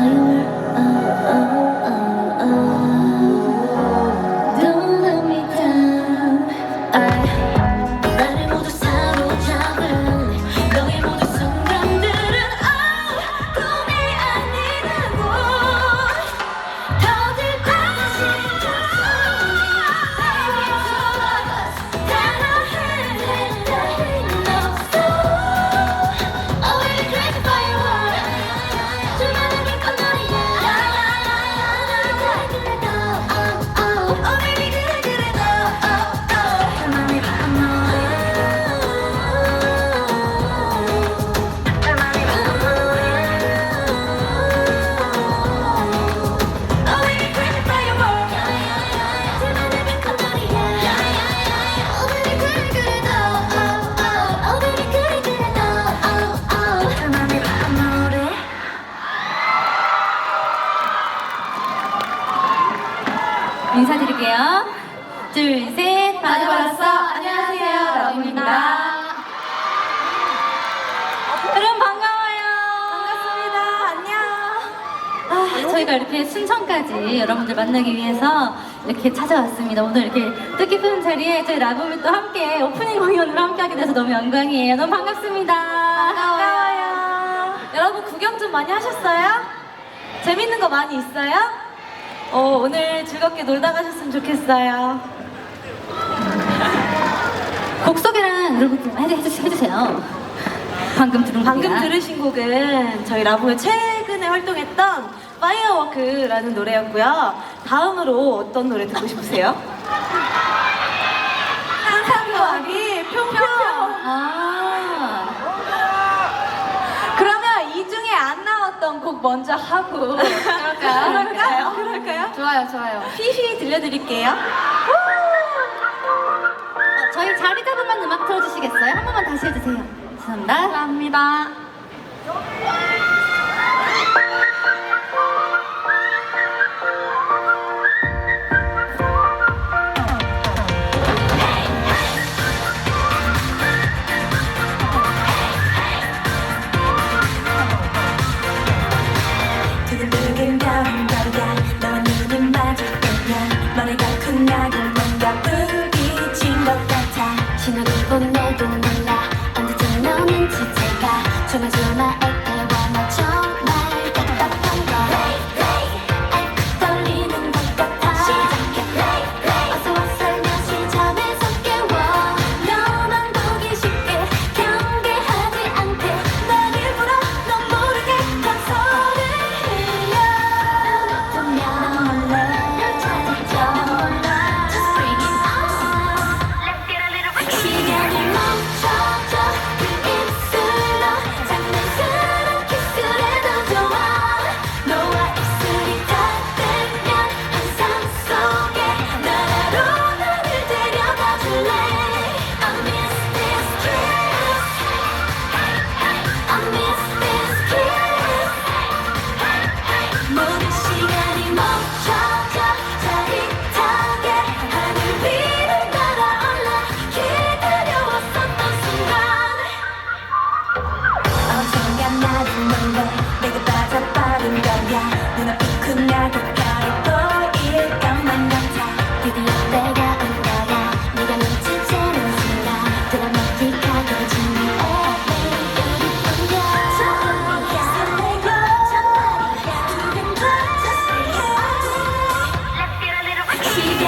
I'll 인사드릴게요. 둘, 셋. 받아버렸어. 안녕하세요, 러브입니다. 여러분 반가워요. 반갑습니다 안녕 아, 저희가 이렇게 순천까지 여러분들 만나기 위해서 이렇게 찾아왔습니다. 오늘 이렇게 뜻깊은 자리에 저희 라붐이 또 함께 오프닝 공연으로 함께 하게 돼서 너무 영광이에요. 너무 반갑습니다. 반가워요. 여러분 구경 좀 많이 하셨어요? 재밌는 거 많이 있어요? 어, 오늘 즐겁게 놀다 가셨으면 좋겠어요. 곡 소개랑 여러분 좀 해- 해주- 해주세요. 방금 들은 방금 곡이야. 들으신 곡은 저희 라붐의 최근에 활동했던 파이어워크라는 노래였고요. 다음으로 어떤 노래 듣고 싶으세요? 상상하기 평평. 아, 그러면 이 중에 안 나왔던 곡 먼저 하고 그럴까요? 그럴까요? 그럴까요? 좋아요 좋아요 휘휘 들려드릴게요. 어, 저희 자리 잡으면 음악 틀어주시겠어요? 한 번만 다시 해주세요. 죄송합니다. 감사합니다.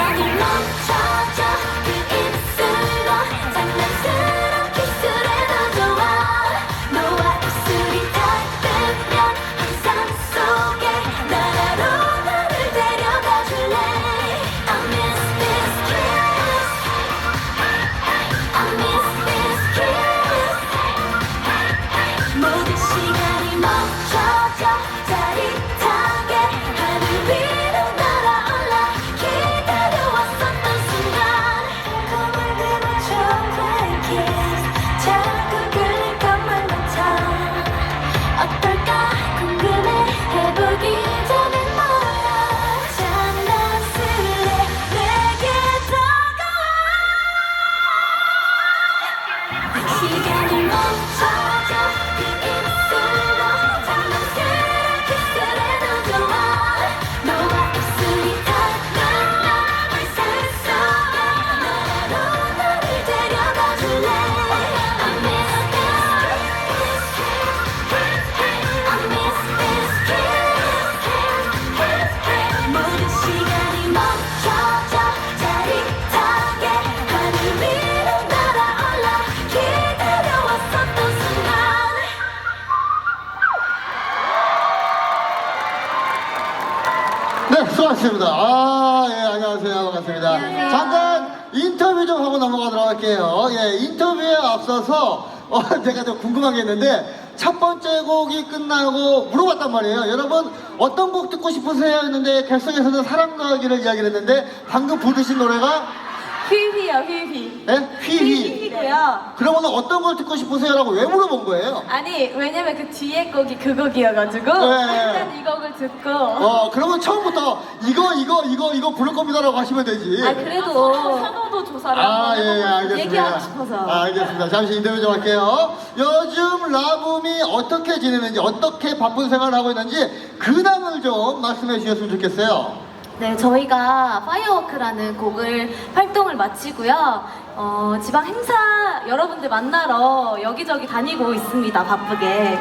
Yeah. 네, 수고하셨습니다. 아, 예, 안녕하세요. 반갑습니다. 안녕하세요. 잠깐 인터뷰 좀 하고 넘어가도록 할게요. 예, 인터뷰에 앞서서 어, 제가 좀 궁금한 게 있는데 첫 번째 곡이 끝나고 물어봤단 말이에요. 여러분 어떤 곡 듣고 싶으세요? 했는데 객석에서는 사랑 나기를 이야기를 했는데 방금 부르신 노래가 휘휘요 휘휘. 예? 휘휘고요. 그러면 어떤 걸 듣고 싶으세요? 라고 왜 물어본 거예요? 아니 왜냐면 그 뒤에 곡이 그 곡이어가지고 네. 일단 이 곡을 듣고 어, 그러면 처음부터 이거, 이거, 이거, 이거 부를 겁니다라고 하시면 되지. 아 그래도 선호도 조사를 아, 한번 예, 예, 해보고 알겠습니다. 얘기하고 싶어서 아, 알겠습니다. 잠시 인터뷰 좀 할게요. 요즘 라붐이 어떻게 지내는지, 어떻게 바쁜 생활을 하고 있는지, 근황을 좀 말씀해 주셨으면 좋겠어요. 네, 저희가 파이어워크라는 곡을 활동을 마치고요. 어, 지방 행사 여러분들 만나러 여기저기 다니고 있습니다. 바쁘게.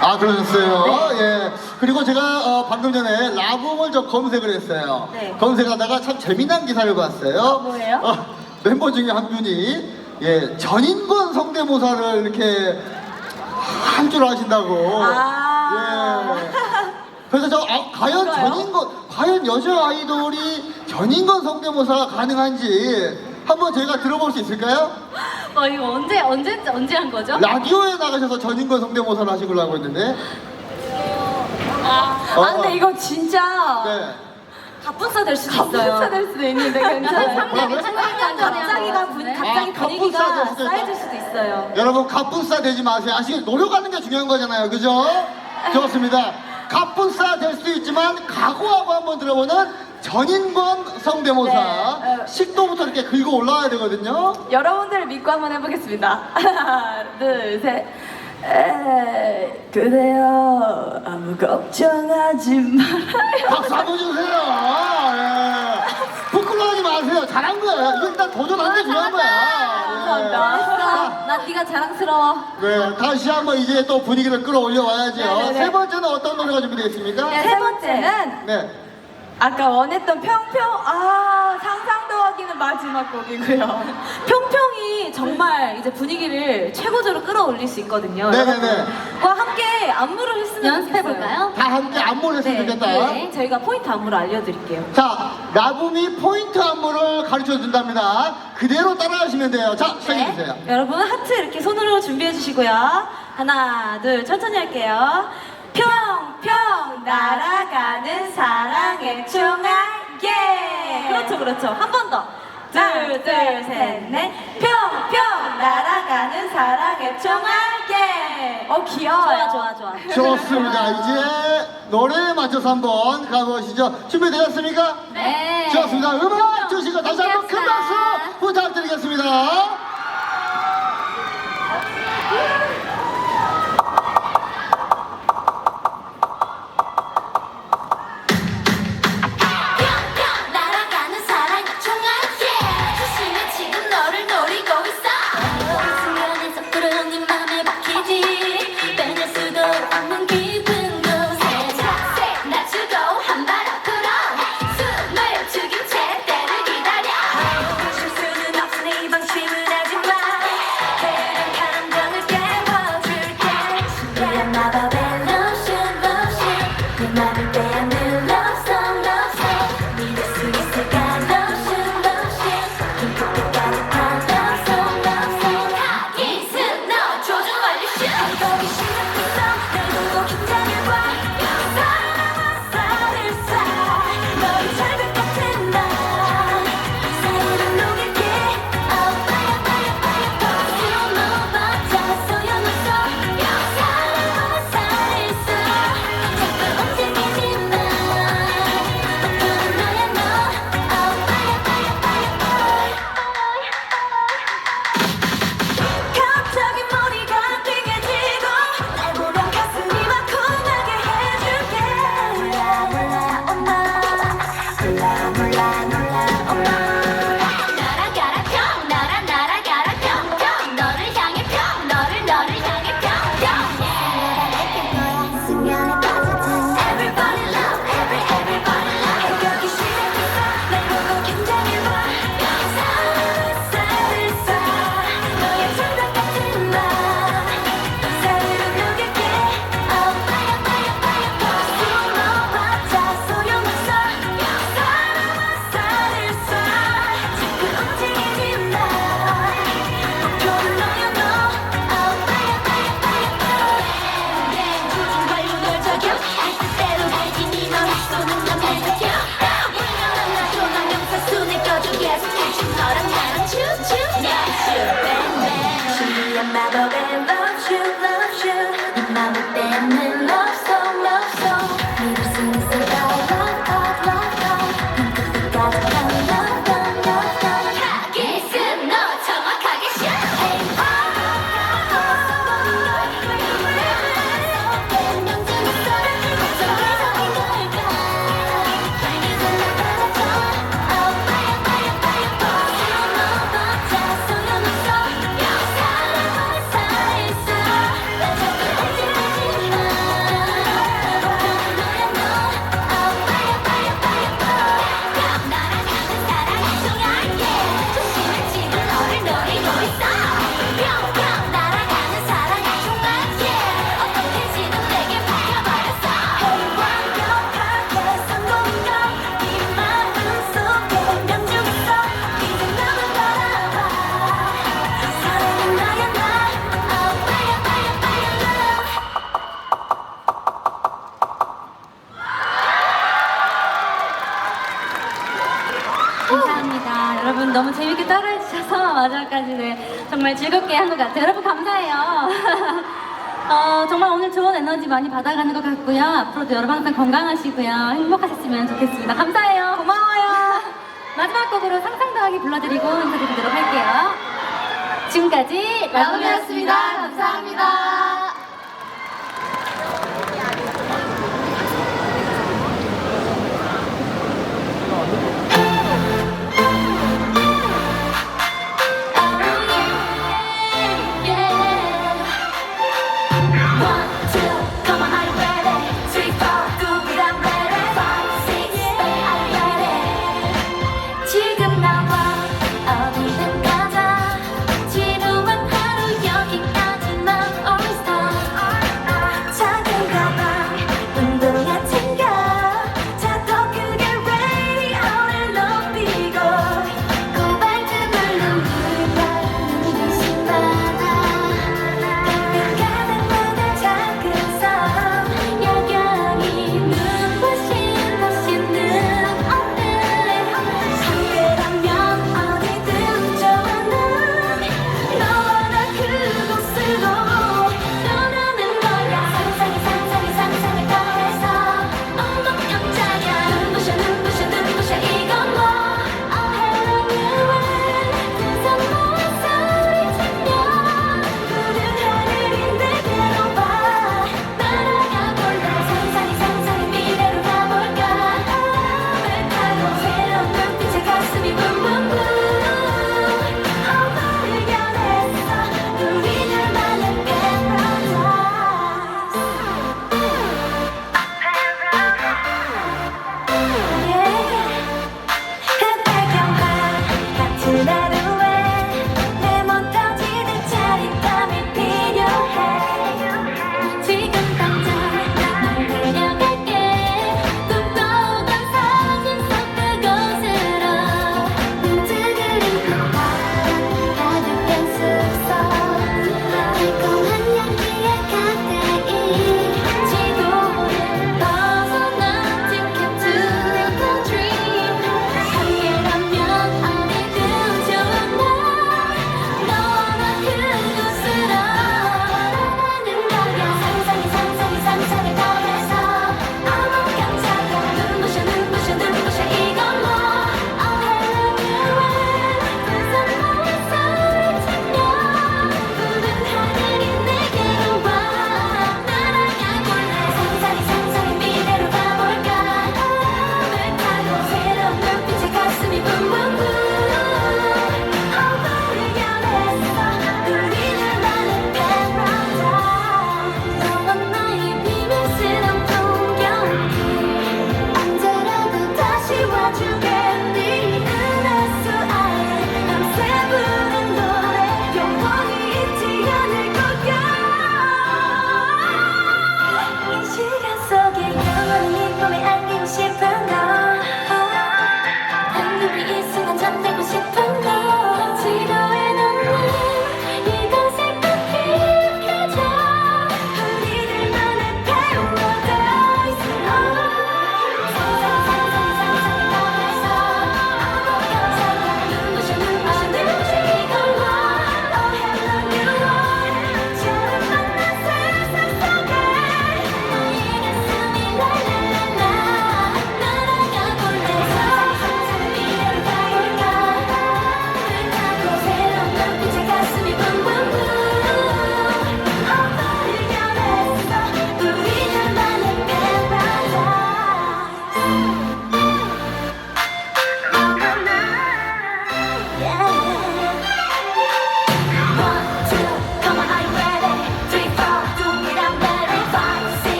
아, 그러셨어요? 네. 예. 그리고 제가 어, 방금 전에 라붐을 좀 검색을 했어요. 네. 검색하다가 참 재미난 기사를 봤어요. 뭐예요? 어, 멤버 중에 한 분이, 예, 전인권 성대모사를 이렇게 한 줄 아신다고. 아. 예. 그래서 저 아, 과연 그런가요? 전인권 과연 여자 아이돌이 전인권 성대모사가 가능한지 한번 저희가 들어볼 수 있을까요? 어, 이거 언제, 언제, 언제 한 거죠? 라디오에 나가셔서 전인권 성대모사를 하시려고 하고 있는데 아 근데 이거 진짜 네. 갑분싸 될 수도 갑분싸 있어요. 될 수도 있는데 괜찮아요 뭐라고요? 갑자기가 분, 갑자기 아, 분위기가 갑분싸 될 수도 있다. 쌓여질 수도 있어요. 여러분 갑분싸 되지 마세요 아시겠 노력하는 게 중요한 거잖아요 그죠? 좋습니다 갑분싸 될 수도 있지만 각오하고 한번 들어보는 전인권 성대모사 네, 어. 식도부터 이렇게 긁어 올라와야 되거든요 여러분들을 믿고 한번 해보겠습니다 하나 둘 셋 에, 그대여 아무 걱정하지 말아요 박수 한번 주세요. 예. 부끄러워하지 마세요. 잘한 거예요. 이거 일단 도전하는 게 중요한 거야. 예. 감사합니다. 난 네가 자랑스러워. 네, 다시 한번 이제 또 분위기를 끌어올려 와야죠. 네 네 네. 세 번째는 어떤 노래가 준비되어 있습니까? 네, 세 번째는 네. 아까 원했던 평평 아 상상도 하기는 마지막 곡이고요 평평이 정말 이제 분위기를 최고조로 끌어올릴 수 있거든요. 네네네. 과 함께 안무를 했으면 연습해 볼까요? 다 함께 안무를 했으면 좋겠다. 네, 저희가 포인트 안무를 알려드릴게요. 자, 라붐이 포인트 안무를 가르쳐 준답니다. 그대로 따라하시면 돼요. 자, 시작해 주세요. 네. 여러분 하트 이렇게 손으로 준비해 주시고요. 하나, 둘, 천천히 할게요. 평 평 날아가는 사랑 예. 그렇죠, 그렇죠. 한 번 더. 둘, 둘, 셋, 넷. 평평 날아가는 사랑의 총알 예. 어 귀여워요 좋아, 좋아, 좋아. 좋습니다. 이제 노래에 맞춰서 한번 가보시죠. 준비되셨습니까? 네. 좋습니다. 음악 주시고 다시 한번 큰 박수. 부탁드리겠습니다. 정말 즐겁게 한 것 같아요. 여러분 감사해요. 어, 정말 오늘 좋은 에너지 많이 받아가는 것 같고요. 앞으로도 여러분 항상 건강하시고요. 행복하셨으면 좋겠습니다. 감사해요. 고마워요. 마지막 곡으로 상상 더하기 불러드리고 인사드리도록 할게요. 지금까지 라붐이었습니다. 감사합니다.